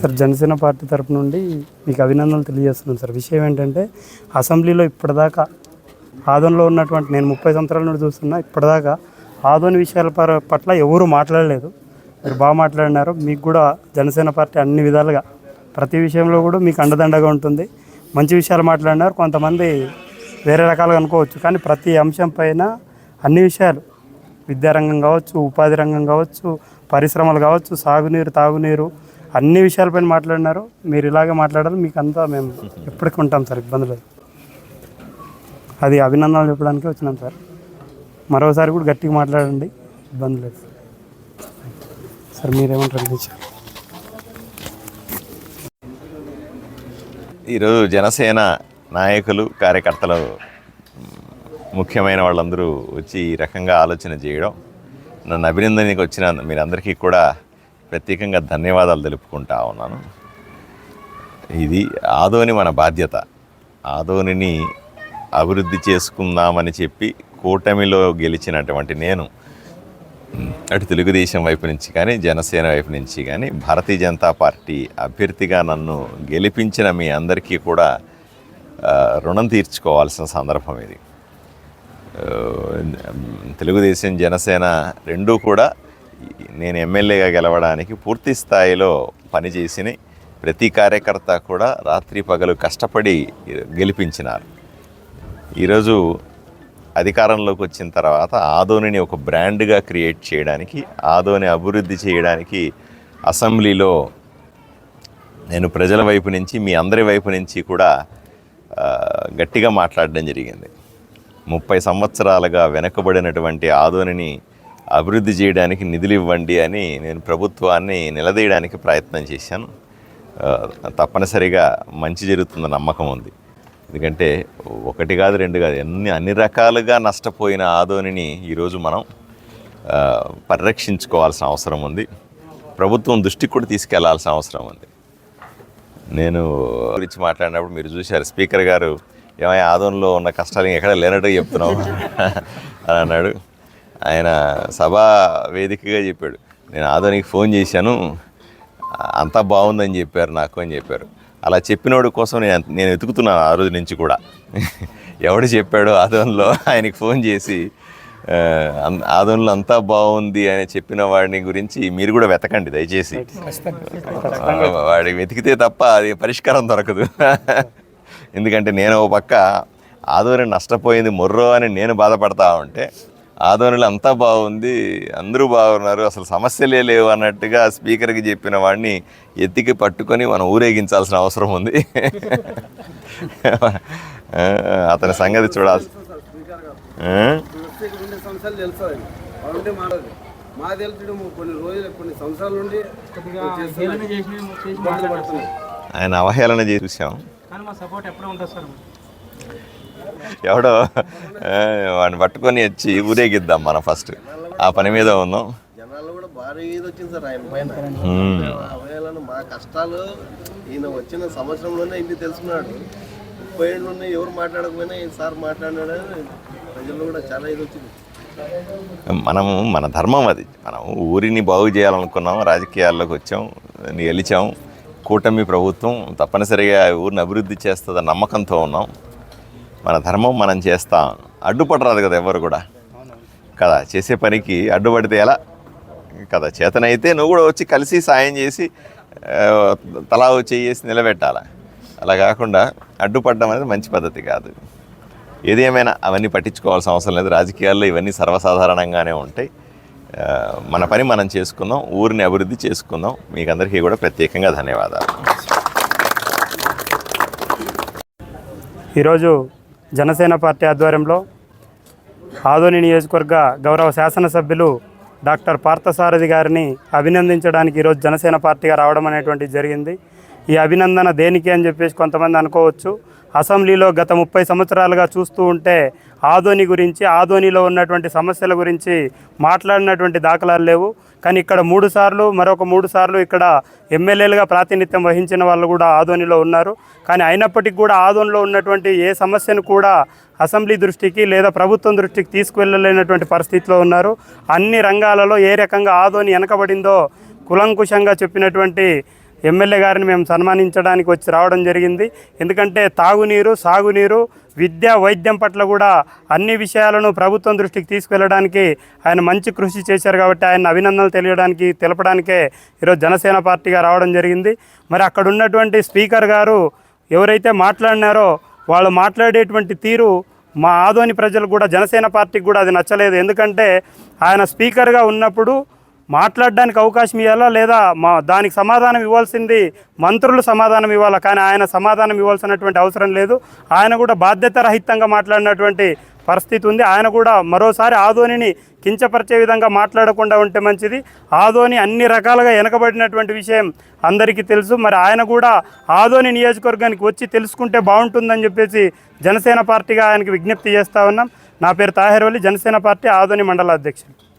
Sir Janasena party తరపు నుండి మీకు అభినందనలు తెలియజేస్తున్నాను సార్. విషయం ఏంటంటే అసెంబ్లీలో ఇప్పటిదాకా ఆదోన్లో ఉన్నటువంటి నేను ముప్పై సంవత్సరాల నుండి చూస్తున్నా ఇప్పటిదాకా ఆదోని విషయాల పర- పట్ల ఎవరూ మాట్లాడలేదు. మీరు బాగా మాట్లాడినారు. మీకు కూడా జనసేన పార్టీ అన్ని విధాలుగా ప్రతి విషయంలో కూడా మీకు అండదండగా ఉంటుంది. మంచి విషయాలు మాట్లాడినారు. కొంతమంది వేరే రకాలుగా అనుకోవచ్చు. కానీ ప్రతి అంశం పైన అన్ని విషయాలు. విద్యారంగం కావచ్చు ఉపాధి రంగం కావచ్చు పరిశ్రమలు కావచ్చు సాగునీరు తాగునీరు అన్ని విషయాలపైన మాట్లాడినారు. మీరు ఇలాగే మాట్లాడాలి మీకు అంతా మేము ఎప్పటికీ ఉంటాం సార్ ఇబ్బంది లేదు అది అభినందనలు చెప్పడానికి వచ్చినాం సార్. మరోసారి కూడా గట్టిగా మాట్లాడండి. ఇబ్బంది లేదు. సార్ మీరేమంటారు ఈరోజు జనసేన నాయకులు కార్యకర్తలు ముఖ్యమైన వాళ్ళందరూ వచ్చి ఈ రకంగా ఆలోచన చేయడం నన్ను అభినందనకి వచ్చిన మీరందరికీ కూడా ప్రత్యేకంగా ధన్యవాదాలు తెలుపుకుంటా ఉన్నాను. ఇది ఆదోని మన బాధ్యత. ఆదోనిని అభివృద్ధి చేసుకుందామని చెప్పి కూటమిలో గెలిచినటువంటి నేను అటు తెలుగుదేశం వైపు నుంచి కానీ జనసేన వైపు నుంచి కానీ భారతీయ జనతా పార్టీ అభ్యర్థిగా నన్ను గెలిపించిన మీ అందరికీ కూడా రుణం తీర్చుకోవాల్సిన సందర్భం ఇది. తెలుగుదేశం జనసేన రెండూ కూడా నేను ఎమ్మెల్యేగా గెలవడానికి పూర్తి స్థాయిలో పనిచేసినాయి ప్రతి కార్యకర్త కూడా రాత్రి పగలు కష్టపడి గెలిపించినారు. ఈరోజు అధికారంలోకి వచ్చిన తర్వాత ఆదోనిని ఒక బ్రాండ్గా క్రియేట్ చేయడానికి ఆదోని అభివృద్ధి చేయడానికి అసెంబ్లీలో నేను ప్రజల వైపు నుంచి మీ అందరి వైపు నుంచి కూడా గట్టిగా మాట్లాడడం జరిగింది. ముప్పై సంవత్సరాలుగా వెనుకబడినటువంటి ఆదోనిని అభివృద్ధి చేయడానికి నిధులు ఇవ్వండి అని నేను ప్రభుత్వాన్ని నిలదీయడానికి ప్రయత్నం చేశాను. తప్పనిసరిగా మంచి జరుగుతున్న నమ్మకం ఉంది. ఎందుకంటే ఒకటి కాదు రెండు కాదు ఎన్ని అన్ని రకాలుగా నష్టపోయిన ఆదోనిని ఈరోజు మనం పరిరక్షించుకోవాల్సిన అవసరం ఉంది. ప్రభుత్వం దృష్టికి కూడా తీసుకెళ్ళాల్సిన అవసరం ఉంది. నేను గురించి మాట్లాడినప్పుడు మీరు చూశారు స్పీకర్ గారు ఏమైనా ఆదోన్లో ఉన్న కష్టాలు ఎక్కడ లేనట్టు చెప్తున్నావు? అని అన్నాడు. ఆయన సభా వేదికగా చెప్పాడు. నేను ఆదోనికి ఫోన్ చేశాను. అంతా బాగుందని చెప్పారు నాకు అని చెప్పారు. అలా చెప్పినోడి కోసం నేను నేను వెతుకుతున్నాను ఆ రోజు నుంచి కూడా. ఎవడు చెప్పాడో ఆదోన్లో ఆయనకి ఫోన్ చేసి ఆదోన్లో అంతా బాగుంది అని చెప్పిన వాడిని గురించి మీరు కూడా వెతకండి దయచేసి. వాడికి వెతికితే తప్ప అది పరిష్కారం దొరకదు. ఎందుకంటే నేను ఓ పక్క ఆదోని నష్టపోయింది మొర్రో అని నేను బాధపడతా ఉంటే ఆదోనిలో అంతా బాగుంది అందరూ బాగున్నారు అసలు సమస్యలే లేవు అన్నట్టుగా స్పీకర్కి చెప్పిన వాడిని ఎత్తికి పట్టుకొని మనం ఊరేగించాల్సిన అవసరం ఉంది. అతని సంగతి చూడాల్సి మా తెలుసు కొన్ని రోజులు కొన్ని సంవత్సరాల నుండి ఆయన అవహేళన చేసి చూసాం కానీ మా సపోర్ట్ ఎప్పుడూ ఉంటుంది సార్ ఎవడో వాడిని పట్టుకొని వచ్చి ఊరేగిద్దాం మనం ఫస్ట్. ఆ పని మీద ఉన్నాం జనాలు కూడా భారీ ఇది వచ్చింది సార్ ఆయన. పైన మా కష్టాలు ఈయన వచ్చిన సంవత్సరంలోనే ఇన్ని తెలుసుకున్నాడు. ముప్పై ఏళ్ళు ఉన్నాయి ఎవరు మాట్లాడకపోయినా ఈయన సార్ మాట్లాడినాడని ప్రజల్లో కూడా చాలా ఇది వచ్చింది. మనము మన ధర్మం అది. మనం ఊరిని బాగు చేయాలనుకున్నాం రాజకీయాల్లోకి వచ్చాం గెలిచాం కూటమి ప్రభుత్వం తప్పనిసరిగా ఊరిని అభివృద్ధి చేస్తుందన్న నమ్మకంతో ఉన్నాం. మన ధర్మం మనం చేస్తాం అడ్డుపడరాదు కదా ఎవరు కూడా. కదా చేసే పనికి అడ్డుపడితే ఎలా? కదా చేతనైతే నువ్వు కూడా వచ్చి కలిసి సాయం చేసి తలా చేసి నిలబెట్టాలి? అలా కాకుండా అడ్డుపడడం అనేది మంచి పద్ధతి కాదు. ఏదేమైనా అవన్నీ పట్టించుకోవాల్సిన అవసరం లేదు. రాజకీయాల్లో ఇవన్నీ సర్వసాధారణంగానే ఉంటాయి. మన పని మనం చేసుకుందాం ఊరిని అభివృద్ధి చేసుకుందాం. మీకు అందరికీ కూడా ప్రత్యేకంగా ధన్యవాదాలు. ఈరోజు జనసేన పార్టీ ఆధ్వర్యంలో ఆదోని నియోజకవర్గ గౌరవ శాసనసభ్యులు డాక్టర్ పార్థసారథి గారిని అభినందించడానికి ఈరోజు జనసేన పార్టీగా రావడం అనేటువంటిది జరిగింది. ఈ అభినందన దేనికి అని చెప్పేసి కొంతమంది అనుకోవచ్చు. అసెంబ్లీలో గత ముప్పై సంవత్సరాలుగా చూస్తూ ఉంటే ఆధోని గురించి ఆదోనిలో ఉన్నటువంటి సమస్యల గురించి మాట్లాడినటువంటి దాఖలాలు లేవు. కానీ ఇక్కడ మూడు సార్లు మరొక మూడు సార్లు ఇక్కడ ఎమ్మెల్యేలుగా ప్రాతినిధ్యం వహించిన వాళ్ళు కూడా ఆదోనిలో ఉన్నారు. కానీ అయినప్పటికీ కూడా ఆదోనిలో ఉన్నటువంటి ఏ సమస్యను కూడా అసెంబ్లీ దృష్టికి లేదా ప్రభుత్వం దృష్టికి తీసుకువెళ్ళలేనటువంటి పరిస్థితిలో ఉన్నారు. అన్ని రంగాలలో ఏ రకంగా ఆదోని వెనకబడిందో కులంకుశంగా చెప్పినటువంటి ఎమ్మెల్యే గారిని మేము సన్మానించడానికి వచ్చి రావడం జరిగింది. ఎందుకంటే తాగునీరు సాగునీరు విద్య వైద్యం పట్ల కూడా అన్ని విషయాలను ప్రభుత్వం దృష్టికి తీసుకెళ్ళడానికి ఆయన మంచి కృషి చేశారు కాబట్టి ఆయన అభినందనలు తెలియడానికి తెలపడానికే ఈరోజు జనసేన పార్టీగా రావడం జరిగింది. మరి అక్కడ ఉన్నటువంటి స్పీకర్ గారు ఎవరైతే మాట్లాడినారో వాళ్ళు మాట్లాడేటువంటి తీరు మా ఆదోని ప్రజలు కూడా జనసేన పార్టీకి కూడా అది నచ్చలేదు. ఎందుకంటే ఆయన స్పీకర్గా ఉన్నప్పుడు మాట్లాడడానికి అవకాశం ఇవ్వాలా లేదా మా దానికి సమాధానం ఇవ్వాల్సింది మంత్రులు సమాధానం ఇవ్వాలా? కానీ ఆయన సమాధానం ఇవ్వాల్సినటువంటి అవసరం లేదు. ఆయన కూడా బాధ్యత రహితంగా మాట్లాడినటువంటి పరిస్థితి ఉంది. ఆయన కూడా మరోసారి ఆదోనిని కించపరిచే విధంగా మాట్లాడకుండా ఉంటే మంచిది. ఆదోని అన్ని రకాలుగా వెనకబడినటువంటి విషయం అందరికీ తెలుసు. మరి ఆయన కూడా ఆదోని నియోజకవర్గానికి వచ్చి తెలుసుకుంటే బాగుంటుందని చెప్పేసి జనసేన పార్టీగా ఆయనకి విజ్ఞప్తి చేస్తా ఉన్నాం. నా పేరు తాహెర్ జనసేన పార్టీ ఆదోని మండల అధ్యక్షుడు